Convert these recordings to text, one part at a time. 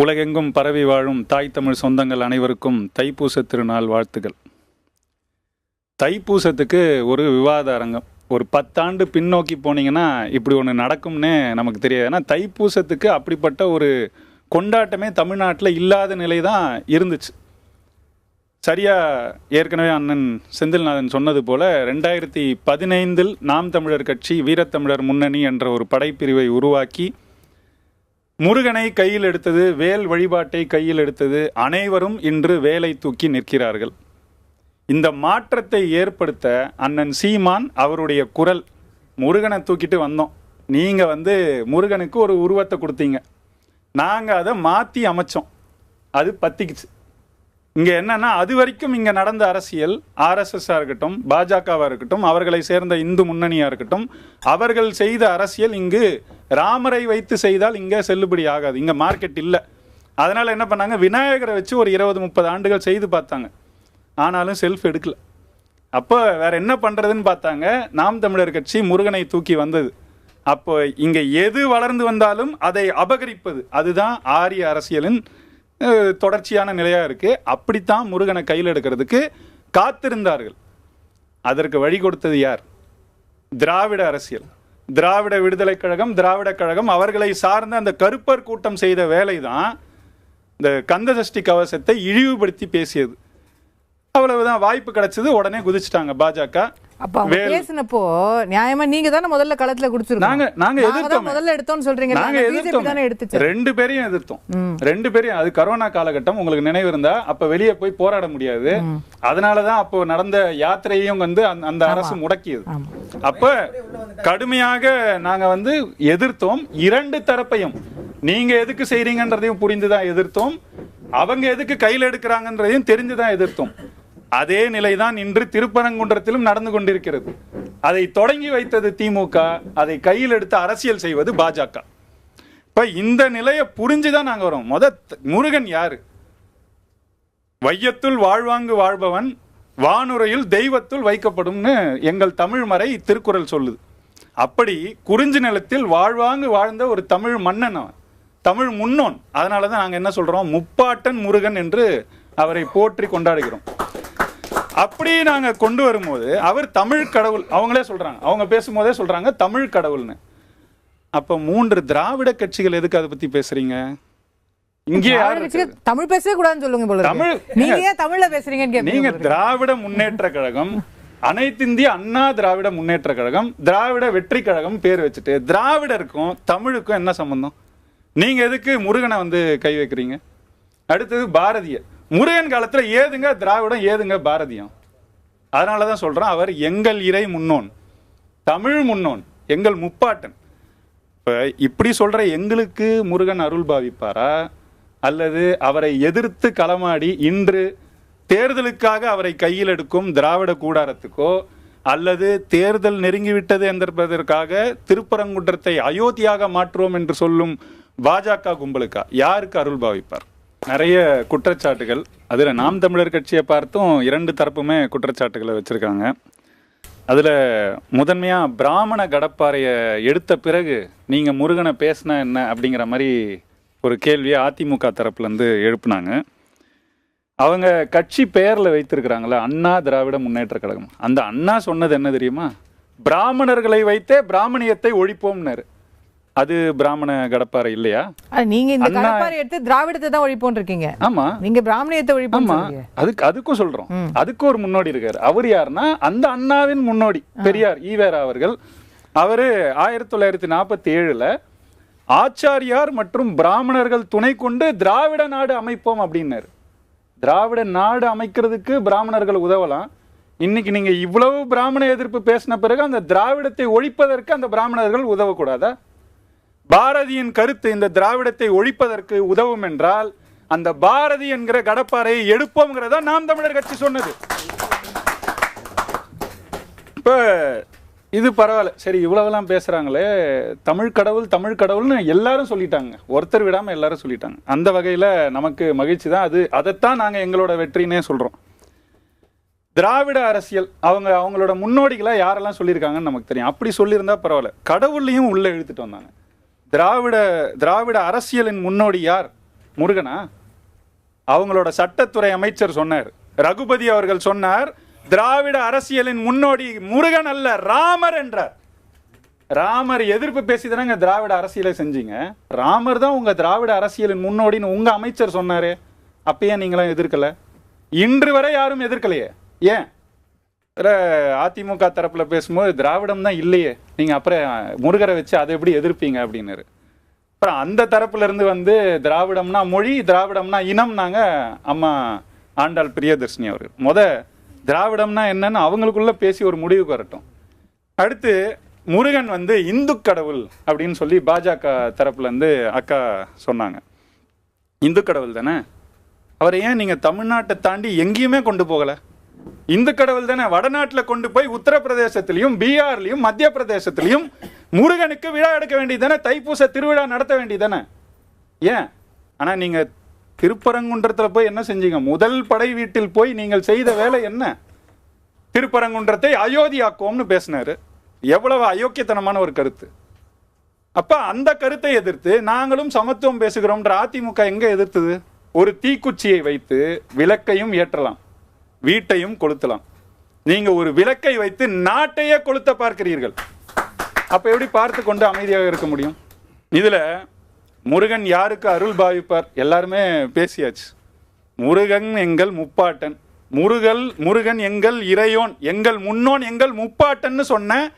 உலகெங்கும் பரவி வாழும் தாய் தமிழ் சொந்தங்கள் அனைவருக்கும் தைப்பூச திருநாள் வாழ்த்துக்கள். தைப்பூசத்துக்கு ஒரு விவாத அரங்கம். ஒரு பத்தாண்டு பின்னோக்கி போனீங்கன்னா இப்படி ஒன்று நடக்கும்னே நமக்கு தெரியாது. ஏன்னா தைப்பூசத்துக்கு அப்படிப்பட்ட ஒரு கொண்டாட்டமே தமிழ்நாட்டில் இல்லாத நிலை தான் இருந்துச்சு. சரியாக ஏற்கனவே அண்ணன் செந்தில்நாதன் சொன்னது போல் ரெண்டாயிரத்தி பதினைந்தில் நாம் தமிழர் கட்சி வீரத்தமிழர் முன்னணி என்ற ஒரு படைப்பிரிவை உருவாக்கி முருகனை கையில் எடுத்தது வேல் வழிபாட்டை கையில் எடுத்தது அனைவரும் இன்று வேலை தூக்கி நிற்கிறார்கள். இந்த மாற்றத்தை ஏற்படுத்த அண்ணன் சீமான் அவருடைய குரல் முருகனை தூக்கிட்டு வந்தோம். நீங்கள் வந்து முருகனுக்கு ஒரு உருவத்தை கொடுத்தீங்க. நாங்கள் அதை மாற்றி அமைச்சோம். அது பத்திக்குச்சு. இங்கே என்னன்னா அது வரைக்கும் இங்கே நடந்த அரசியல் ஆர்எஸ்எஸ்ஸாக இருக்கட்டும் பாஜகவாக இருக்கட்டும் அவர்களை சேர்ந்த இந்து முன்னணியாக இருக்கட்டும் அவர்கள் செய்த அரசியல் இங்கு ராமரை வைத்து செய்தால் இங்கே செல்லுபடி ஆகாது இங்கே மார்க்கெட் இல்லை. அதனால் என்ன பண்ணாங்க விநாயகரை வச்சு ஒரு இருபது முப்பது ஆண்டுகள் செய்து பார்த்தாங்க. ஆனாலும் செல்ஃப் எடுக்கல. அப்போ வேற என்ன பண்ணுறதுன்னு பார்த்தாங்க நாம் தமிழர் கட்சி முருகனை தூக்கி வந்தது. அப்போ இங்கே எது வளர்ந்து வந்தாலும் அதை அபகரிப்பது அதுதான் ஆரிய அரசியலின் தொடர்ச்சியான நிலையாக இருக்குது அப்படித்தான் முருகனை கையில் எடுக்கிறதுக்கு காத்திருந்தார்கள். அதற்கு வழி கொடுத்தது யார்? திராவிட அரசியல். திராவிட விடுதலை கழகம் திராவிட கழகம் அவர்களை சார்ந்த அந்த கருப்பர் கூட்டம் செய்த வேலை தான் இந்த கந்தசஷ்டி கவசத்தை இழிவுபடுத்தி பேசியது. அவ்வளவுதான் வாய்ப்பு கிடைச்சது உடனே குதிச்சிட்டாங்க பாஜக. அப்ப அவங்க பேசினப்போ நியாயமா நீங்க தானே முதல்ல களத்துல குடிச்சிருக்கோம் நாங்க நாங்க எதிர்த்தோம். முதல்ல எடுத்தோம்னு சொல்றீங்க நாங்க எதிர்த்தோம். தானே எடுத்துச்சு ரெண்டு பேரையும் எதிர்த்தோம். ரெண்டு பேரையும் அது கரோனா காலகட்டம் உங்களுக்கு நினைவு இருந்தா அப்ப வெளியே போய் போராட முடியாது. அதனாலதான் அப்போ நடந்த யாத்திரையும் வந்து அந்த- அந்த அரசு முடக்கியது. அப்ப கடுமையாக நாங்க வந்து எதிர்த்தோம். இரண்டு தரப்பையும் நீங்க எதுக்கு செய்றீங்கன்றதையும் புரிந்துதான் எதிர்த்தோம். அவங்க எதுக்கு கையில் எடுக்கிறாங்கன்றதையும் தெரிஞ்சுதான் எதிர்த்தோம். அதே நிலைதான் இன்று திருப்பரங்குன்றத்திலும் நடந்து கொண்டிருக்கிறது. அதை தொடங்கி வைத்தது திமுக அதை கையில் எடுத்து அரசியல் செய்வது பாஜக. இப்ப இந்த நிலையை புரிஞ்சுதான் நாங்க வரோம். முத முருகன் யாரு? வையத்துள் வாழ்வாங்கு வாழ்பவன் வானுரையில் தெய்வத்துள் வைக்கப்படும்னு எங்கள் தமிழ் மறை திருக்குறள் சொல்லுது. அப்படி குறிஞ்சி நிலத்தில் வாழ்வாங்கு வாழ்ந்த ஒரு தமிழ் மன்னன் தமிழ் முன்னோன். அதனால தான் நாங்கள் என்ன சொல்றோம்? முப்பாட்டன் முருகன் என்று அவரை போற்றி கொண்டாடுகிறோம். அப்படி நாங்க கொண்டு வரும்போது அவர் தமிழ் கடவுள் அவங்களே சொல்றாங்க. அவங்க பேசும்போதே சொல்றாங்க தமிழ் கடவுள்னு. அப்ப மூன்று திராவிட கட்சிகள் எதுக்கு அதை பத்தி பேசுறீங்க? இங்கே தமிழ் பேசவே கூடாதுன்னு சொல்லுங்க போல. தமிழ்- நீங்க தமிழ்ல பேசுறீங்கன்னு நீங்க திராவிட முன்னேற்ற கழகம் அனைத்து இந்திய அண்ணா திராவிட முன்னேற்ற கழகம் திராவிட வெற்றி கழகம் பேர் வச்சுட்டு திராவிடருக்கும் தமிழுக்கும் என்ன சம்பந்தம்? நீங்க எதுக்கு முருகனை வந்து கை வைக்கிறீங்க? அடுத்தது பாரதியர். முருகன் காலத்தில் ஏதுங்க திராவிடம் ஏதுங்க பாரதியம்? அதனாலதான் சொல்கிறேன் அவர் எங்கள் இறை முன்னோன் தமிழ் முன்னோன் எங்கள் முப்பாட்டன். இப்போ இப்படி சொல்கிற எங்களுக்கு முருகன் அருள் பாவிப்பாரா? அல்லது அவரை எதிர்த்து களமாடி இன்று தேர்தலுக்காக அவரை கையில் எடுக்கும் திராவிட கூடாரத்துக்கோ அல்லது தேர்தல் நெருங்கிவிட்டது என்பதற்காக திருப்பரங்குன்றத்தை அயோத்தியாக மாற்றுவோம் என்று சொல்லும் பாஜக கும்பலுக்கா? யாருக்கு அருள் பாவிப்பார்? நிறைய குற்றச்சாட்டுகள். அதில் நாம் தமிழர் கட்சியை பார்த்தும் இரண்டு தரப்புமே குற்றச்சாட்டுகளை வச்சுருக்காங்க. அதில் முதன்மையாக பிராமண கடப்பாறையை எடுத்த பிறகு நீங்கள் முருகனை பேசினா என்ன அப்படிங்கிற மாதிரி ஒரு கேள்வியை அதிமுக தரப்புலேருந்து எழுப்புனாங்க. அவங்க கட்சி பெயரில் வைத்திருக்கிறாங்களே அண்ணா திராவிட முன்னேற்ற கழகம். அந்த அண்ணா சொன்னது என்ன தெரியுமா? பிராமணர்களை வைத்தே பிராமணியத்தை ஒழிப்போம்னாரு. அது பிராமண கடப்பாறை இல்லையா? நீங்க இந்த கடப்பாரை எடுத்து திராவிடத்தை தான் ஒழிப்போன்னு இருக்கீங்க ஆமா. நீங்க பிராமணியத்தை ஒழிப்போம் அதுக்கு அதுக்கும் சொல்றோம். அதுக்கு ஒரு முன்னோடி இருக்காரு. அவர் யாருன்னா அந்த அண்ணாவின் முன்னோடி பெரியார் ஈவேரா அவர்கள். அவரு ஆயிரத்தி தொள்ளாயிரத்தி நாற்பத்தி ஏழுல ஆச்சாரியார் மற்றும் பிராமணர்கள் துணை கொண்டு திராவிட நாடு அமைப்போம் அப்படின்னாரு. திராவிட நாடு அமைக்கிறதுக்கு பிராமணர்கள் உதவலாம். இன்னைக்கு நீங்க இவ்வளவு பிராமண எதிர்ப்பு பேசின பிறகு அந்த திராவிடத்தை ஒழிப்பதற்கு அந்த பிராமணர்கள் உதவக்கூடாதா? பாரதியின் கருத்து இந்த திராவிடத்தை ஒழிப்பதற்கு உதவும் என்றால் அந்த பாரதி என்கிற கடப்பாறையை எடுப்போம்ங்கிறதா நாம் தமிழர் கட்சி சொன்னது. இப்போ இது பரவாயில்ல. சரி இவ்வளவெல்லாம் பேசுறாங்களே. தமிழ் கடவுள் தமிழ் கடவுள்னு எல்லாரும் சொல்லிட்டாங்க. ஒருத்தர் விடாம எல்லாரும் சொல்லிட்டாங்க. அந்த வகையில நமக்கு மகிழ்ச்சி தான். அது அதைத்தான் நாங்கள் எங்களோட வெற்றினே சொல்றோம். திராவிட அரசியல் அவங்க அவங்களோட முன்னோடிகளாக யாரெல்லாம் சொல்லியிருக்காங்கன்னு நமக்கு தெரியும். அப்படி சொல்லியிருந்தா பரவாயில்ல. கடவுளையும் உள்ளே இழுத்துட்டு வந்தாங்க. திராவிட திராவிட அரசியலின் முன்னோடி யார்? முருகனா? அவங்களோட சட்டத்துறை அமைச்சர் சொன்னார். ரகுபதி அவர்கள் சொன்னார் திராவிட அரசியலின் முன்னோடி முருகன் அல்ல ராமர் என்றார். ராமர் எதிர்ப்பு பேசிதானங்க திராவிட அரசியலை செஞ்சீங்க? ராமர் தான் உங்க திராவிட அரசியலின் முன்னோடின்னு உங்க அமைச்சர் சொன்னாரு. அப்பயே நீங்களாம் எதிர்க்கல. இன்று வரை யாரும் எதிர்க்கலையே. ஏன்? இல்லை அதிமுக தரப்புல பேசும்போது திராவிடம் தான் இல்லையே. நீங்க அப்புறம் முருகரை வச்சு அதை எப்படி எதிர்ப்பீங்க அப்படின்னாரு. அப்புறம் அந்த தரப்புல இருந்து வந்து திராவிடம்னா மொழி திராவிடம்னா இனம்னாங்க அம்மா ஆண்டாள் பிரியதர்ஷினி அவர் முத திராவிடம்னா என்னன்னு அவங்களுக்குள்ள பேசி ஒரு முடிவுக்கு வரட்டும். அடுத்து முருகன் வந்து இந்து கடவுள் அப்படின்னு சொல்லி பாஜக தரப்புலேருந்து அக்கா சொன்னாங்க. இந்து கடவுள் தானே? அவரை ஏன் நீங்கள் தமிழ்நாட்டை தாண்டி எங்கேயுமே கொண்டு போகலை? இந்து கடவுள் தானே வடநாட்டில் கொண்டு போய் உத்தரப்பிரதேசத்திலையும் பீகார்லையும் மத்திய பிரதேசத்திலையும் முருகனுக்கு விழா எடுக்க வேண்டியதானே தைப்பூச திருவிழா நடத்த வேண்டியதானே ஏன்? ஆனால் நீங்கள் திருப்பரங்குன்றத்தில் போய் என்ன செஞ்சீங்க? முதல் படை வீட்டில் போய் நீங்கள் செய்த வேலை என்ன? திருப்பரங்குன்றத்தை அயோத்தியாக்குவோம்னு பேசினாரு. எவ்வளவு அயோக்கியத்தனமான ஒரு கருத்து. அப்ப அந்த கருத்தை எதிர்த்து நாங்களும் சமத்துவம் பேசுகிறோம்ன்ற அதிமுக எங்க எதிர்த்தது? ஒரு தீக்குச்சியை வைத்து விளக்கையும் ஏற்றலாம். வீட்டையும் கொளுத்தலாம். நீங்க ஒரு விளக்கை வைத்து நாட்டையே கொளுத்த பார்க்கிறீர்கள். அப்ப எப்படி பார்த்து கொண்டு அமைதியாக இருக்க முடியும்? இதுல முருகன் யாருக்கு அருள் பாவிப்பார்? எல்லாருமே பேசியாச்சு. முருகன் எங்கள் முப்பாட்டன். முருகல் முருகன் எங்கள் இறையோன். எங்கள் முன்னோன் எங்கள் முப்பாட்டன்னு சொன்ன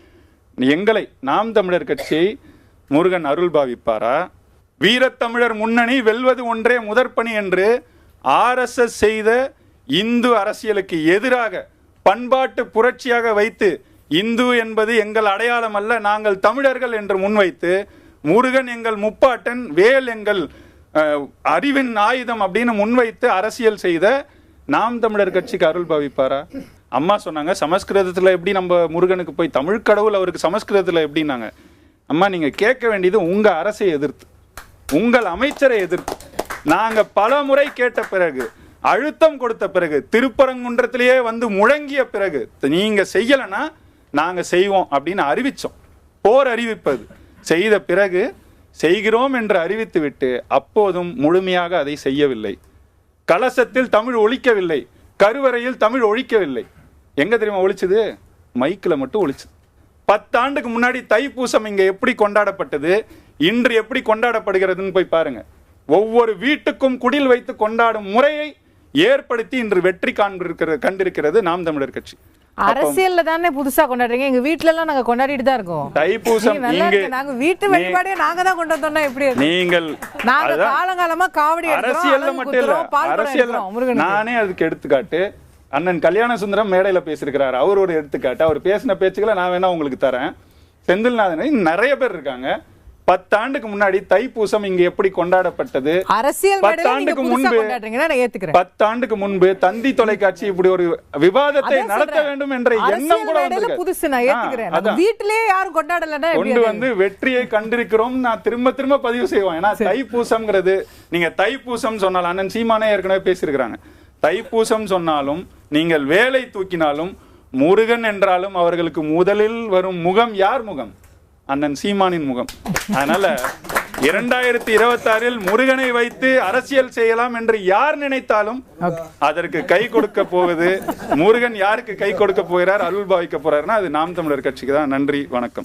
எங்களை நாம் தமிழர் கட்சியை முருகன் அருள் பாவிப்பாரா? வீரத்தமிழர் முன்னணி வெல்வது ஒன்றே முதற்பணி என்று ஆர்எஸ்எஸ் செய்த இந்து அரசியலுக்கு எதிராக பண்பாட்டு புரட்சியாக வைத்து இந்து என்பது எங்கள் அடையாளம் அல்ல நாங்கள் தமிழர்கள் என்று முன்வைத்து முருகன் எங்கள் முப்பாட்டன் வேல் எங்கள் அறிவின் ஆயுதம் அப்படின்னு முன்வைத்து அரசியல் செய்த நாம் தமிழர் கட்சிக்கு அருள் பாவிப்பாரா? அம்மா சொன்னாங்க சமஸ்கிருதத்தில் எப்படி நம்ம முருகனுக்கு போய் தமிழ் கடவுள் அவருக்கு சமஸ்கிருதத்தில் எப்படின்னாங்க? அம்மா நீங்கள் கேட்க வேண்டியது உங்கள் அரசை எதிர்த்து உங்கள் அமைச்சரை எதிர்த்து. நாங்கள் பல முறை கேட்ட பிறகு அழுத்தம் கொடுத்த பிறகு திருப்பரங்குன்றத்திலேயே வந்து முழங்கிய பிறகு நீங்க செய்யலைன்னா நாங்கள் செய்வோம் அப்படின்னு அறிவித்தோம் போர் அறிவிப்பது. செய்த பிறகு செய்கிறோம் என்று அறிவித்துவிட்டு அப்போதும் முழுமையாக அதை செய்யவில்லை. கலசத்தில் தமிழ் ஒழிக்கவில்லை. கருவறையில் தமிழ் ஒழிக்கவில்லை. எங்க தெரியுமா ஒழிச்சது? மைக்கில் மட்டும் ஒழிச்சது. பத்தாண்டுக்கு முன்னாடி தைப்பூசம் இங்கே எப்படி கொண்டாடப்பட்டது? இன்று எப்படி கொண்டாடப்படுகிறதுன்னு போய் பாருங்க. ஒவ்வொரு வீட்டுக்கும் குடில் வைத்து கொண்டாடும் முறையை ஏற்படுத்தி இன்று வெற்றி காண்பிருக்கிறது கண்டிருக்கிறது நாம் தமிழர் கட்சி. அரசியல்ல தானே புதுசா கொண்டாடுறீங்க? எங்க வீட்ல எல்லாம் நாங்க கொண்டாடிட்டு தான் இருக்கோம். தைப்பூசம் இங்கு. நாங்க வீட்டு வழிபாடே நாங்க தான் கொண்டு வந்தோம்னா எப்படி? நீங்கள் நாங்க காலங்காலமா காவடி அரசியல்ல மட்டும் இல்ல. அரசியல். நானே அதுக்கு எடுத்துக்காட்டு அண்ணன் கல்யாண சுந்தரம் மேடையில பேசியிருக்கிறார். அவர் ஒரு எடுத்துக்காட்டு. அவர் பேசின பேச்சுக்களை நான் வேணா உங்களுக்கு தரேன். செந்தில்நாதன் நிறைய பேர் இருக்காங்க. பத்தாண்டுக்கு முன்னாடி தைப்பூசம் இங்க எப்படி கொண்டாடப்பட்டது? அரசியல் பத்தாண்டுக்கு முன்பு பத்தாண்டுக்கு முன்பு தந்தி தொலைக்காட்சி இப்படி ஒரு விவாதத்தை நடத்த. வேண்டும் என்ற எண்ணம் கூட அதான். வீட்டிலேயே யாரும் கொண்டாடலன்னா கொண்டு? வந்து வெற்றியை கண்டிருக்கிறோம். நான் திரும்ப திரும்ப பதிவு செய்வோம் ஏன்னா தைப்பூசம்ங்கிறது நீங்க தைப்பூசம் சொன்னாலும் அண்ணன் சீமானே ஏற்கனவே பேசியிருக்கிறாங்க. தைப்பூசம் சொன்னாலும் நீங்கள் வேலை தூக்கினாலும் முருகன் என்றாலும் அவர்களுக்கு முதலில் வரும் முகம் யார் முகம்? அண்ணன் சீமானின் முகம். அதனால இரண்டாயிரத்தி இருபத்தாறில் முருகனை வைத்து அரசியல் செய்யலாம் என்று யார் நினைத்தாலும் அதற்கு கை கொடுக்க போவது முருகன் யாருக்கு கை கொடுக்க போகிறார் அருள் பாவிக்க போறாருன்னா அது நாம் தமிழர் கட்சிக்கு தான். நன்றி வணக்கம்.